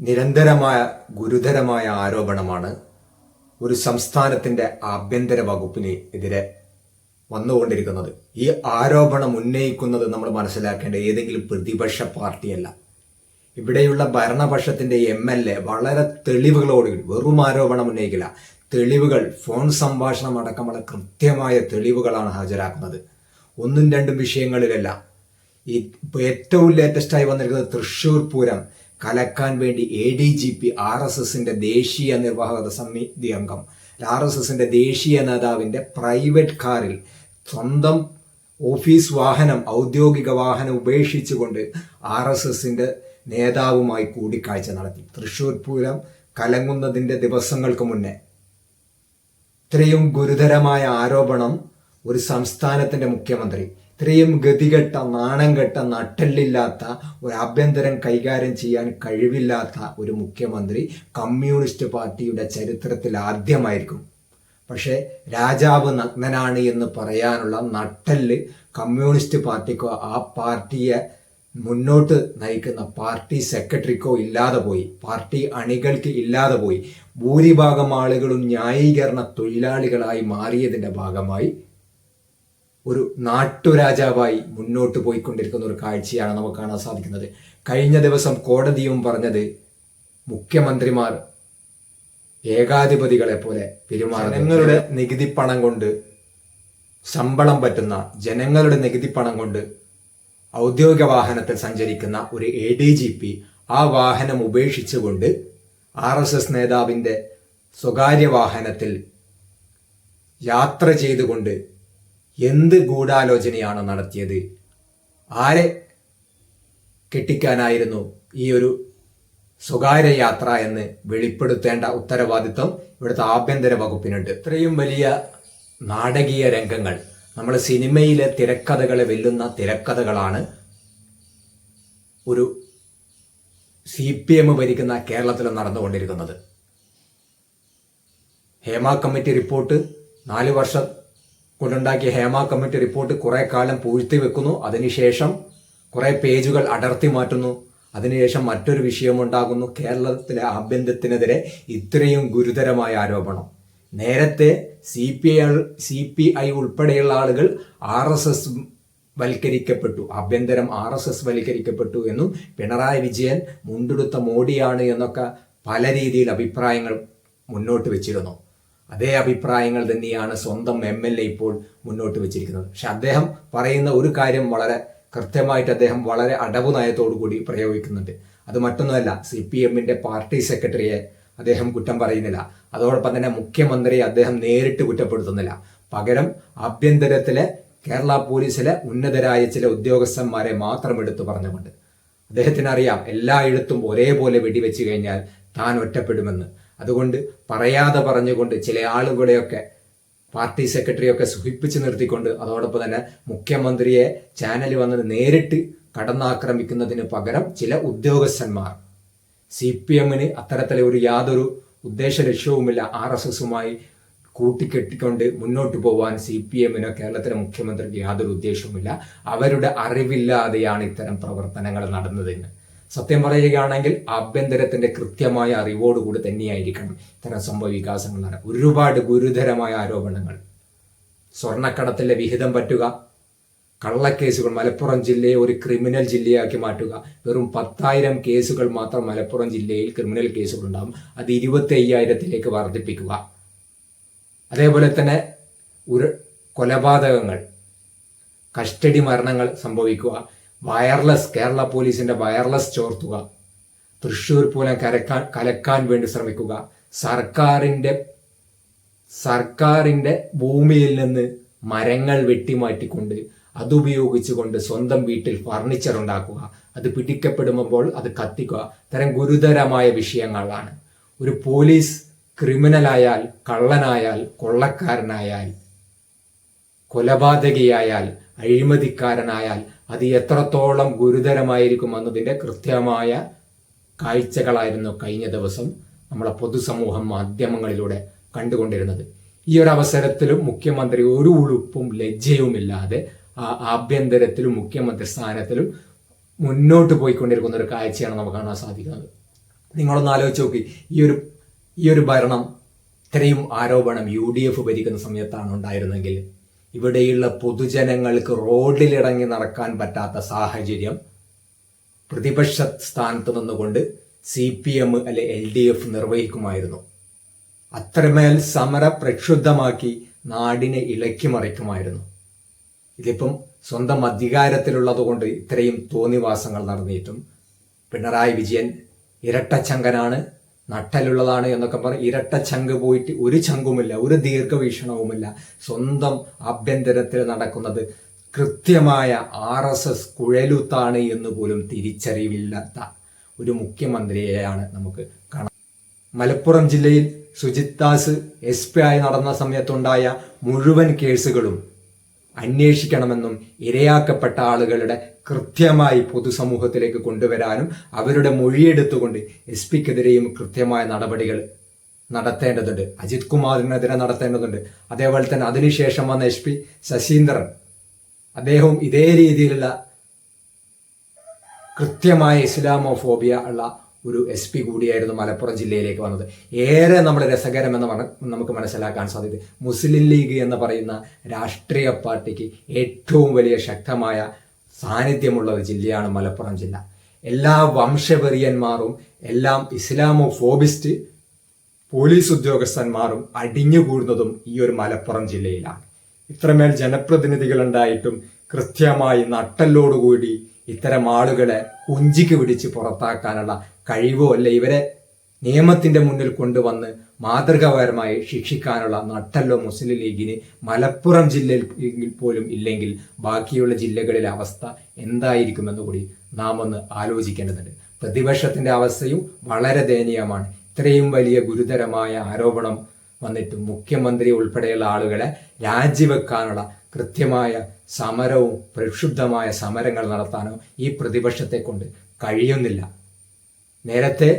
നിരന്തരമായ ഗുരുതരമായ ആരോപണമാണ് ഒരു സംസ്ഥാനത്തിന്റെ ആഭ്യന്തര വകുപ്പിന് എതിരെ വന്നുകൊണ്ടിരിക്കുന്നത്. ഈ ആരോപണം ഉന്നയിക്കുന്നത് നമ്മൾ മനസ്സിലാക്കേണ്ട ഏതെങ്കിലും പ്രതിപക്ഷ പാർട്ടിയല്ല. ഇവിടെയുള്ള ഭരണപക്ഷത്തിന്റെ എം എൽ എ വളരെ തെളിവുകളോടുകൂടി വെറും ആരോപണം ഉന്നയിക്കില്ല. തെളിവുകൾ ഫോൺ സംഭാഷണം അടക്കമുള്ള കൃത്യമായ തെളിവുകളാണ് ഹാജരാക്കുന്നത്. ഒന്നും രണ്ടും വിഷയങ്ങളിലല്ല. ഈ ഏറ്റവും ലേറ്റസ്റ്റായി വന്നിരിക്കുന്നത് തൃശൂർ പൂരം. കലക്കാൻ വേണ്ടി A D G P R S എസിന്റെ ദേശീയ നിർവാഹക സമിതി അംഗം. ആർ എസ് എസിന്റെ ദേശീയ നേതാവിന്റെ പ്രൈവറ്റ് കാറിൽ സ്വന്തം ഓഫീസ് വാഹനം ഔദ്യോഗിക വാഹനം ഉപേക്ഷിച്ചുകൊണ്ട് ആർ എസ് എസിന്റെ നേതാവുമായി കൂടിക്കാഴ്ച നടത്തി. തൃശൂർ പൂരം കലങ്ങുന്നതിന്റെ ദിവസങ്ങൾക്ക് മുന്നേ. ഇത്രയും ഗുരുതരമായ ആരോപണം ഒരു സംസ്ഥാനത്തിന്റെ മുഖ്യമന്ത്രി ഇത്രയും ഗതികെട്ട നാണം കെട്ട നട്ടല്ലില്ലാത്ത ഒരു ആഭ്യന്തരം കൈകാര്യം ചെയ്യാൻ കഴിവില്ലാത്ത ഒരു മുഖ്യമന്ത്രി കമ്മ്യൂണിസ്റ്റ് പാർട്ടിയുടെ ചരിത്രത്തിൽ ആദ്യമായിരിക്കും. പക്ഷേ രാജാവ് നഗ്നനാണ് എന്ന് പറയാനുള്ള നട്ടൽ കമ്മ്യൂണിസ്റ്റ് പാർട്ടിക്കോ ആ പാർട്ടിയെ മുന്നോട്ട് നയിക്കുന്ന പാർട്ടി സെക്രട്ടറിക്കോ ഇല്ലാതെ പോയി. പാർട്ടി അണികൾക്ക് ഇല്ലാതെ പോയി. ഭൂരിഭാഗം ആളുകളും ന്യായീകരണ തൊഴിലാളികളായി മാറിയതിന്റെ ഭാഗമായി ഒരു നാട്ടുരാജാവായി മുന്നോട്ട് പോയിക്കൊണ്ടിരിക്കുന്ന ഒരു കാഴ്ചയാണ് നമുക്ക് കാണാൻ സാധിക്കുന്നത്. കഴിഞ്ഞ ദിവസം കോടതിയും പറഞ്ഞത് മുഖ്യമന്ത്രിമാർ ഏകാധിപതികളെ പോലെ പെരുമാറും ജനങ്ങളുടെ നികുതി പണം കൊണ്ട് ശമ്പളം പറ്റുന്ന ജനങ്ങളുടെ നികുതി പണം കൊണ്ട് ഔദ്യോഗിക വാഹനത്തിൽ സഞ്ചരിക്കുന്ന ഒരു എ ഡി ജി പി ആ വാഹനം ഉപേക്ഷിച്ചുകൊണ്ട് ആർ എസ് എസ് നേതാവിന്റെ സ്വകാര്യ വാഹനത്തിൽ യാത്ര ചെയ്തുകൊണ്ട് എന്ത് ഗൂഢാലോചനയാണ് നടത്തിയത്? ആരെ കെട്ടിക്കാനായിരുന്നു ഈ ഒരു സ്വകാര്യ യാത്ര എന്ന് വെളിപ്പെടുത്തേണ്ട ഉത്തരവാദിത്വം ഇവിടുത്തെ ആഭ്യന്തര വകുപ്പിനുണ്ട്. ഇത്രയും വലിയ നാടകീയ രംഗങ്ങൾ. നമ്മൾ സിനിമയിലെ തിരക്കഥകളെ വെല്ലുന്ന തിരക്കഥകളാണ് ഒരു സി പി എം ഭരിക്കുന്ന കേരളത്തിൽ നടന്നുകൊണ്ടിരിക്കുന്നത്. ഹേമ കമ്മിറ്റി റിപ്പോർട്ട് നാല് വർഷം കൊണ്ടുണ്ടാക്കിയ ഹേമ കമ്മിറ്റി റിപ്പോർട്ട് കുറെ കാലം പൂഴ്ത്തി വെക്കുന്നു. അതിനുശേഷം കുറെ പേജുകൾ അടർത്തി മാറ്റുന്നു. അതിനുശേഷം മറ്റൊരു വിഷയമുണ്ടാകുന്നു കേരളത്തിലെ ആഭ്യന്തരത്തിനെതിരെ ഇത്രയും ഗുരുതരമായ ആരോപണം. നേരത്തെ C P I C P I ഉൾപ്പെടെയുള്ള ആളുകൾ ആർ എസ് എസ് വൽക്കരിക്കപ്പെട്ടു. ആഭ്യന്തരം ആർ എസ് എസ് വൽക്കരിക്കപ്പെട്ടു എന്നും പിണറായി വിജയൻ മുണ്ടെടുത്ത മോഡിയാണ് എന്നൊക്കെ പല രീതിയിൽ അഭിപ്രായങ്ങൾ മുന്നോട്ട് വെച്ചിരുന്നു. അതേ അഭിപ്രായങ്ങൾ തന്നെയാണ് സ്വന്തം എം എൽ എ ഇപ്പോൾ മുന്നോട്ട് വെച്ചിരിക്കുന്നത്. പക്ഷെ അദ്ദേഹം പറയുന്ന ഒരു കാര്യം വളരെ കൃത്യമായിട്ട് അദ്ദേഹം വളരെ അടവ് നയത്തോടു കൂടി പ്രയോഗിക്കുന്നുണ്ട്. അത് മറ്റൊന്നുമല്ല സി പി എമ്മിന്റെ പാർട്ടി സെക്രട്ടറിയെ അദ്ദേഹം കുറ്റം പറയുന്നില്ല. അതോടൊപ്പം തന്നെ മുഖ്യമന്ത്രിയെ അദ്ദേഹം നേരിട്ട് കുറ്റപ്പെടുത്തുന്നില്ല. പകരം ആഭ്യന്തരത്തിലെ കേരള പോലീസിലെ ഉന്നതരായ ചില ഉദ്യോഗസ്ഥന്മാരെ മാത്രം എടുത്തു പറഞ്ഞുകൊണ്ട്. അദ്ദേഹത്തിനറിയാം എല്ലായിടത്തും ഒരേപോലെ വെടിവെച്ച് കഴിഞ്ഞാൽ താൻ ഒറ്റപ്പെടുമെന്ന്. അതുകൊണ്ട് പറയാതെ പറഞ്ഞുകൊണ്ട് ചില ആളുകളെയൊക്കെ പാർട്ടി സെക്രട്ടറിയൊക്കെ സുഖിപ്പിച്ച് നിർത്തിക്കൊണ്ട് അതോടൊപ്പം തന്നെ മുഖ്യമന്ത്രിയെ ചാനൽ വന്നത് നേരിട്ട് കടന്നാക്രമിക്കുന്നതിന് പകരം ചില ഉദ്യോഗസ്ഥന്മാർ. സി പി എമ്മിന് അത്തരത്തിലെ ഒരു യാതൊരു ഉദ്ദേശ ലക്ഷ്യവുമില്ല. ആർ എസ് എസുമായി കൂട്ടിക്കെട്ടിക്കൊണ്ട് മുന്നോട്ട് പോവാൻ സി പി എമ്മിനോ കേരളത്തിലെ മുഖ്യമന്ത്രിക്ക് യാതൊരു ഉദ്ദേശവുമില്ല. അവരുടെ അറിവില്ലാതെയാണ് ഇത്തരം പ്രവർത്തനങ്ങൾ നടന്നതെന്ന്. സത്യം പറയുകയാണെങ്കിൽ ആഭ്യന്തരത്തിന്റെ കൃത്യമായ അറിവോടുകൂടി തന്നെയായിരിക്കണം ഇത്തരം സംഭവ വികാസങ്ങൾ നടക്കുക ഒരുപാട് ഗുരുതരമായ ആരോപണങ്ങൾ. സ്വർണക്കടത്തിലെ വിഹിതം പറ്റുക കള്ളക്കേസുകൾ മലപ്പുറം ജില്ലയെ ഒരു ക്രിമിനൽ ജില്ലയാക്കി മാറ്റുക വെറും പത്തായിരം കേസുകൾ മാത്രം മലപ്പുറം ജില്ലയിൽ ക്രിമിനൽ കേസുകൾ ഉണ്ടാകും അത് ഇരുപത്തി അയ്യായിരത്തിലേക്ക് വർദ്ധിപ്പിക്കുക. അതേപോലെ തന്നെ ഒരു കൊലപാതകങ്ങൾ കസ്റ്റഡി മരണങ്ങൾ സംഭവിക്കുക വയർലെസ് കേരള പോലീസിന്റെ വയർലെസ് ചോർത്തുക. തൃശ്ശൂർ പൂരം കരക്കാൻ കലക്കാൻ വേണ്ടി ശ്രമിക്കുക. സർക്കാരിന്റെ സർക്കാരിന്റെ ഭൂമിയിൽ നിന്ന് മരങ്ങൾ വെട്ടിമാറ്റിക്കൊണ്ട് അതുപയോഗിച്ചുകൊണ്ട് സ്വന്തം വീട്ടിൽ ഫർണിച്ചർ ഉണ്ടാക്കുക. അത് പിടിക്കപ്പെടുമ്പോൾ അത് കത്തിക്കുക. തരം ഗുരുതരമായ വിഷയങ്ങളാണ്. ഒരു പോലീസ് ക്രിമിനലായാൽ കള്ളനായാൽ കൊള്ളക്കാരനായാൽ കൊലപാതകിയായാൽ അഴിമതിക്കാരനായാൽ അത് എത്രത്തോളം ഗുരുതരമായിരിക്കും എന്നതിന്റെ കൃത്യമായ കാഴ്ചകളായിരുന്നു കഴിഞ്ഞ ദിവസം നമ്മളെ പൊതുസമൂഹം മാധ്യമങ്ങളിലൂടെ കണ്ടുകൊണ്ടിരുന്നത്. ഈ ഒരു അവസരത്തിലും മുഖ്യമന്ത്രി ഒരു ഉളുപ്പും ലജ്ജയുമില്ലാതെ ആ ആഭ്യന്തരത്തിലും മുഖ്യമന്ത്രി സ്ഥാനത്തിലും മുന്നോട്ട് പോയിക്കൊണ്ടിരിക്കുന്ന ഒരു കാഴ്ചയാണ് നമുക്ക് കാണാൻ സാധിക്കുന്നത്. നിങ്ങളൊന്ന് ആലോചിച്ച് നോക്കി. ഈ ഒരു ഈ ഒരു ഭരണം ഇത്രയും ആരോപണം യു ഡി എഫ് ഭരിക്കുന്ന സമയത്താണ് ഉണ്ടായിരുന്നെങ്കിൽ ഇവിടെയുള്ള പൊതുജനങ്ങൾക്ക് റോഡിലിറങ്ങി നടക്കാൻ പറ്റാത്ത സാഹചര്യം പ്രതിപക്ഷ സ്ഥാനത്ത് നിന്നുകൊണ്ട് സി പി എം അല്ലെ എൽ ഡി എഫ് നിർവഹിക്കുമായിരുന്നു. അത്രമേൽ സമര പ്രക്ഷുബ്ധമാക്കി നാടിനെ ഇളക്കി മറിക്കുമായിരുന്നു. ഇതിപ്പം സ്വന്തം അധികാരത്തിലുള്ളതുകൊണ്ട് ഇത്രയും തോന്നിവാസങ്ങൾ നടന്നിട്ടും പിണറായി വിജയൻ ഇരട്ടച്ചങ്കനാണ്. നട്ടലുള്ളതാണ് എന്നൊക്കെ പറഞ്ഞ് ഇരട്ട ചങ്ക് പോയിട്ട് ഒരു ചങ്കുമില്ല ഒരു ദീർഘവീക്ഷണവുമില്ല. സ്വന്തം ആഭ്യന്തരത്തിൽ നടക്കുന്നത് കൃത്യമായ ആർ എസ് എസ് കുഴലുത്താണ് എന്ന് പോലും തിരിച്ചറിവില്ലാത്ത ഒരു മുഖ്യമന്ത്രിയെയാണ് നമുക്ക് കാണാം. മലപ്പുറം ജില്ലയിൽ സുജിത് ദാസ് എസ് പി ആയി നടന്ന സമയത്തുണ്ടായ മുഴുവൻ കേസുകളും അന്വേഷിക്കണമെന്നും ഇരയാക്കപ്പെട്ട ആളുകളുടെ കൃത്യമായി പൊതുസമൂഹത്തിലേക്ക് കൊണ്ടുവരാനും അവരുടെ മൊഴിയെടുത്തുകൊണ്ട് എസ് പിക്കെതിരെയും കൃത്യമായ നടപടികൾ നടത്തേണ്ടതുണ്ട്. അജിത് കുമാറിനെതിരെ നടത്തേണ്ടതുണ്ട്. അതേപോലെ തന്നെ അതിനുശേഷം വന്ന എസ് പി ശശീന്ദ്രൻ. അദ്ദേഹവും ഇതേ രീതിയിലുള്ള കൃത്യമായ ഇസ്ലാമോഫോബിയ ഉള്ള ഒരു എസ് പി കൂടിയായിരുന്നു മലപ്പുറം ജില്ലയിലേക്ക് വന്നത്. ഏറെ നമ്മൾ രസകരമെന്ന് നമുക്ക് മനസ്സിലാക്കാൻ സാധിക്കും. മുസ്ലിം ലീഗ് എന്ന് പറയുന്ന രാഷ്ട്രീയ പാർട്ടിക്ക് ഏറ്റവും വലിയ ശക്തമായ സാന്നിധ്യമുള്ള ഒരു ജില്ലയാണ് മലപ്പുറം ജില്ല. എല്ലാ വംശവെറിയന്മാരും എല്ലാം ഇസ്ലാമോ ഫോബിസ്റ്റ് പോലീസ് ഉദ്യോഗസ്ഥന്മാരും അടിഞ്ഞുകൂടുന്നതും ഈ ഒരു മലപ്പുറം ജില്ലയിലാണ്. ഇത്രമേൽ ജനപ്രതിനിധികളുണ്ടായിട്ടും കൃത്യമായി നട്ടല്ലോടുകൂടി ഇത്തരം ആളുകളെ കുഞ്ചിക്ക് പിടിച്ച് പുറത്താക്കാനുള്ള കഴിവോ അല്ല ഇവരെ നിയമത്തിന്റെ മുന്നിൽ കൊണ്ടുവന്ന് മാതൃകാപരമായി ശിക്ഷിക്കാനുള്ള നട്ടല്ലോ മുസ്ലിം ലീഗിന് മലപ്പുറം ജില്ലയിൽ പോലും ഇല്ലെങ്കിൽ ബാക്കിയുള്ള ജില്ലകളിലെ അവസ്ഥ എന്തായിരിക്കുമെന്ന് കൂടി നാം ഒന്ന് ആലോചിക്കേണ്ടതുണ്ട്. പ്രതിപക്ഷത്തിന്റെ അവസ്ഥയും വളരെ ദയനീയമാണ്. ഇത്രയും വലിയ ഗുരുതരമായ ആരോപണം വന്നിട്ട് മുഖ്യമന്ത്രി ഉൾപ്പെടെയുള്ള ആളുകളെ രാജിവെക്കാനുള്ള കൃത്യമായ സമരവും പ്രക്ഷുബ്ധമായ സമരങ്ങൾ നടത്താനോ ഈ പ്രതിപക്ഷത്തെ കൊണ്ട് കഴിയുന്നില്ല. നേരത്തെ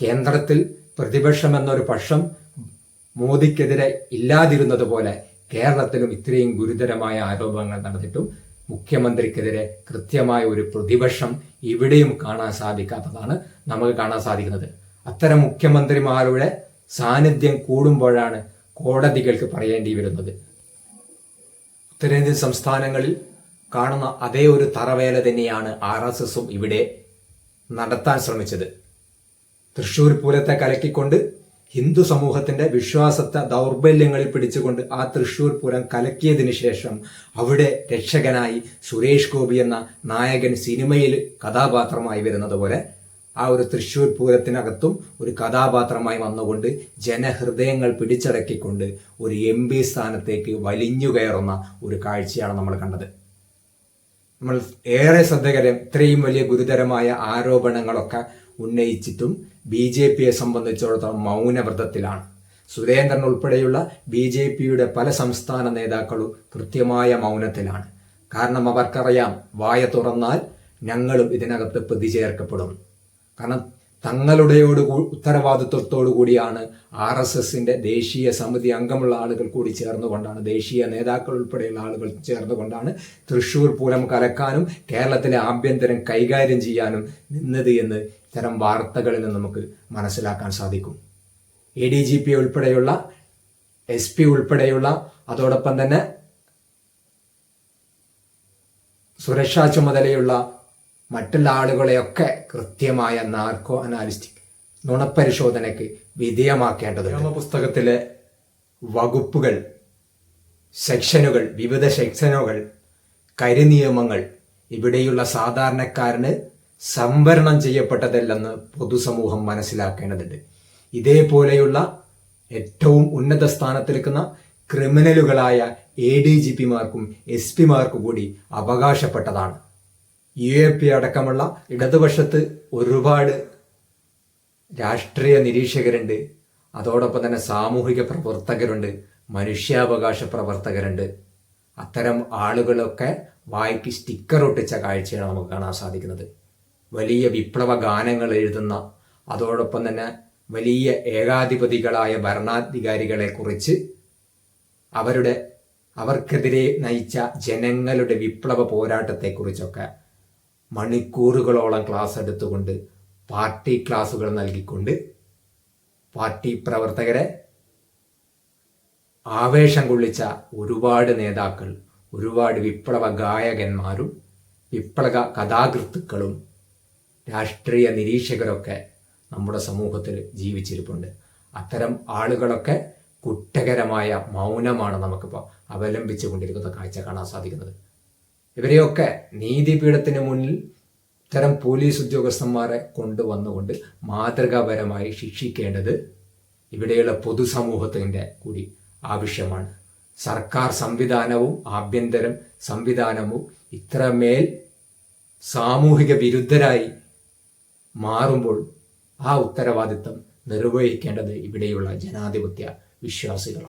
കേന്ദ്രത്തിൽ പ്രതിപക്ഷം എന്നൊരു പക്ഷം മോദിക്കെതിരെ ഇല്ലാതിരുന്നത് പോലെ കേരളത്തിലും ഇത്രയും ഗുരുതരമായ ആരോപണങ്ങൾ നടന്നിട്ടും മുഖ്യമന്ത്രിക്കെതിരെ കൃത്യമായ ഒരു പ്രതിപക്ഷം ഇവിടെയും കാണാൻ സാധിക്കാത്തതാണ് നമുക്ക് കാണാൻ സാധിക്കുന്നത്. അത്തരം മുഖ്യമന്ത്രിമാരുടെ സാന്നിധ്യം കൂടുമ്പോഴാണ് കോടതികൾക്ക് പറയേണ്ടി വരുന്നത് ഉത്തരേന്ത്യൻ സംസ്ഥാനങ്ങളിൽ കാണുന്ന അതേ ഒരു തറവേല തന്നെയാണ് ആർ എസ് എസും ഇവിടെ നടത്താൻ ശ്രമിച്ചത്. തൃശൂർ പൂരത്തെ കലക്കിക്കൊണ്ട് ഹിന്ദു സമൂഹത്തിന്റെ വിശ്വാസത്തെ ദൗർബല്യങ്ങളിൽ പിടിച്ചുകൊണ്ട് ആ തൃശൂർ പൂരം കലക്കിയതിനു ശേഷം അവിടെ രക്ഷകനായി സുരേഷ് ഗോപി എന്ന നായകൻ സിനിമയിൽ കഥാപാത്രമായി വരുന്നത് പോലെ ആ ഒരു തൃശ്ശൂർ പൂരത്തിനകത്തും ഒരു കഥാപാത്രമായി വന്നുകൊണ്ട് ജനഹൃദയങ്ങൾ പിടിച്ചടക്കിക്കൊണ്ട് ഒരു എം പി സ്ഥാനത്തേക്ക് വലിഞ്ഞു കയറുന്ന ഒരു കാഴ്ചയാണ് നമ്മൾ കണ്ടത്. നമ്മൾ ഏറെ ശ്രദ്ധകരം ഇത്രയും വലിയ ഗുരുതരമായ ആരോപണങ്ങളൊക്കെ ഉന്നയിച്ചിട്ടും ബി ജെ പിയെ സംബന്ധിച്ചിടത്തോളം മൗനവ്രതത്തിലാണ്. സുരേന്ദ്രൻ ഉൾപ്പെടെയുള്ള ബി ജെ പിയുടെ പല സംസ്ഥാന നേതാക്കളും കൃത്യമായ മൗനത്തിലാണ്. കാരണം അവർക്കറിയാം വായ തുറന്നാൽ ഞങ്ങളും ഇതിനകത്ത് പ്രതിചേർക്കപ്പെടും. കാരണം തങ്ങളുടെയോട് ഉത്തരവാദിത്വത്തോടു കൂടിയാണ് ആർ എസ് എസിന്റെ ദേശീയ സമിതി അംഗമുള്ള ആളുകൾ കൂടി ചേർന്നുകൊണ്ടാണ് ദേശീയ നേതാക്കൾ ഉൾപ്പെടെയുള്ള ആളുകൾ ചേർന്നുകൊണ്ടാണ് തൃശൂർ പൂരം കലക്കാനും കേരളത്തിലെ ആഭ്യന്തരം കൈകാര്യം ചെയ്യാനും നിന്നത് എന്ന് ഇത്തരം വാർത്തകളിൽ നിന്ന് നമുക്ക് മനസ്സിലാക്കാൻ സാധിക്കും. എ ഡി ജി പി ഉൾപ്പെടെയുള്ള എസ് പി ഉൾപ്പെടെയുള്ള അതോടൊപ്പം തന്നെ സുരക്ഷാ ചുമതലയുള്ള മറ്റുള്ള ആളുകളെയൊക്കെ കൃത്യമായ നാർക്കോ അനാലിസ്റ്റിക് നുണപരിശോധനയ്ക്ക് വിധേയമാക്കേണ്ടതുണ്ട്. പുസ്തകത്തിലെ വകുപ്പുകൾ സെക്ഷനുകൾ വിവിധ സെക്ഷനുകൾ കരിനിയമങ്ങൾ ഇവിടെയുള്ള സാധാരണക്കാരന് സംവരണം ചെയ്യപ്പെട്ടതല്ലെന്ന് പൊതുസമൂഹം മനസ്സിലാക്കേണ്ടതുണ്ട്. ഇതേപോലെയുള്ള ഏറ്റവും ഉന്നത സ്ഥാനത്തിരിക്കുന്ന ക്രിമിനലുകളായ എ ഡി ജി പിമാർക്കും എസ് പിമാർക്കും കൂടി അവകാശപ്പെട്ടതാണ്. യു എ പി അടക്കമുള്ള ഇടതുപക്ഷത്ത് ഒരുപാട് രാഷ്ട്രീയ നിരീക്ഷകരുണ്ട്. അതോടൊപ്പം തന്നെ സാമൂഹിക പ്രവർത്തകരുണ്ട്. മനുഷ്യാവകാശ പ്രവർത്തകരുണ്ട്. അത്തരം ആളുകളൊക്കെ വായിക്ക് സ്റ്റിക്കർ ഒട്ടിച്ച കാഴ്ചയാണ് നമുക്ക് കാണാൻ സാധിക്കുന്നത്. വലിയ വിപ്ലവ ഗാനങ്ങൾ എഴുതുന്ന അതോടൊപ്പം തന്നെ വലിയ ഏകാധിപതികളായ ഭരണാധികാരികളെ കുറിച്ച് അവരുടെ അവർക്കെതിരെ നയിച്ച ജനങ്ങളുടെ വിപ്ലവ പോരാട്ടത്തെക്കുറിച്ചൊക്കെ മണിക്കൂറുകളോളം ക്ലാസ് എടുത്തുകൊണ്ട് പാർട്ടി ക്ലാസുകൾ നൽകിക്കൊണ്ട് പാർട്ടി പ്രവർത്തകരെ ആവേശം കൊള്ളിച്ച ഒരുപാട് നേതാക്കൾ ഒരുപാട് വിപ്ലവ ഗായകന്മാരും വിപ്ലവ കഥാകൃത്തുക്കളും രാഷ്ട്രീയ നിരീക്ഷകരൊക്കെ നമ്മുടെ സമൂഹത്തിൽ ജീവിച്ചിരിപ്പുണ്ട്. അത്തരം ആളുകളൊക്കെ കുറ്റകരമായ മൗനമാണ് നമുക്കിപ്പോൾ അവലംബിച്ചു കൊണ്ടിരിക്കുന്ന കാഴ്ച കാണാൻ സാധിക്കുന്നത്. ഇവരെയൊക്കെ നീതിപീഠത്തിന് മുന്നിൽ ഇത്തരം പോലീസ് ഉദ്യോഗസ്ഥന്മാരെ കൊണ്ടുവന്നുകൊണ്ട് മാതൃകാപരമായി ശിക്ഷിക്കേണ്ടത് ഇവിടെയുള്ള പൊതുസമൂഹത്തിന്റെ കൂടി ആവശ്യമാണ്. സർക്കാർ സംവിധാനവും ആഭ്യന്തരം സംവിധാനവും ഇത്രമേൽ സാമൂഹിക വിരുദ്ധരായി മാറുമ്പോൾ ആ ഉത്തരവാദിത്തം നിർവഹിക്കേണ്ടത് ഇവിടെയുള്ള ജനാധിപത്യ വിശ്വാസികളാണ്.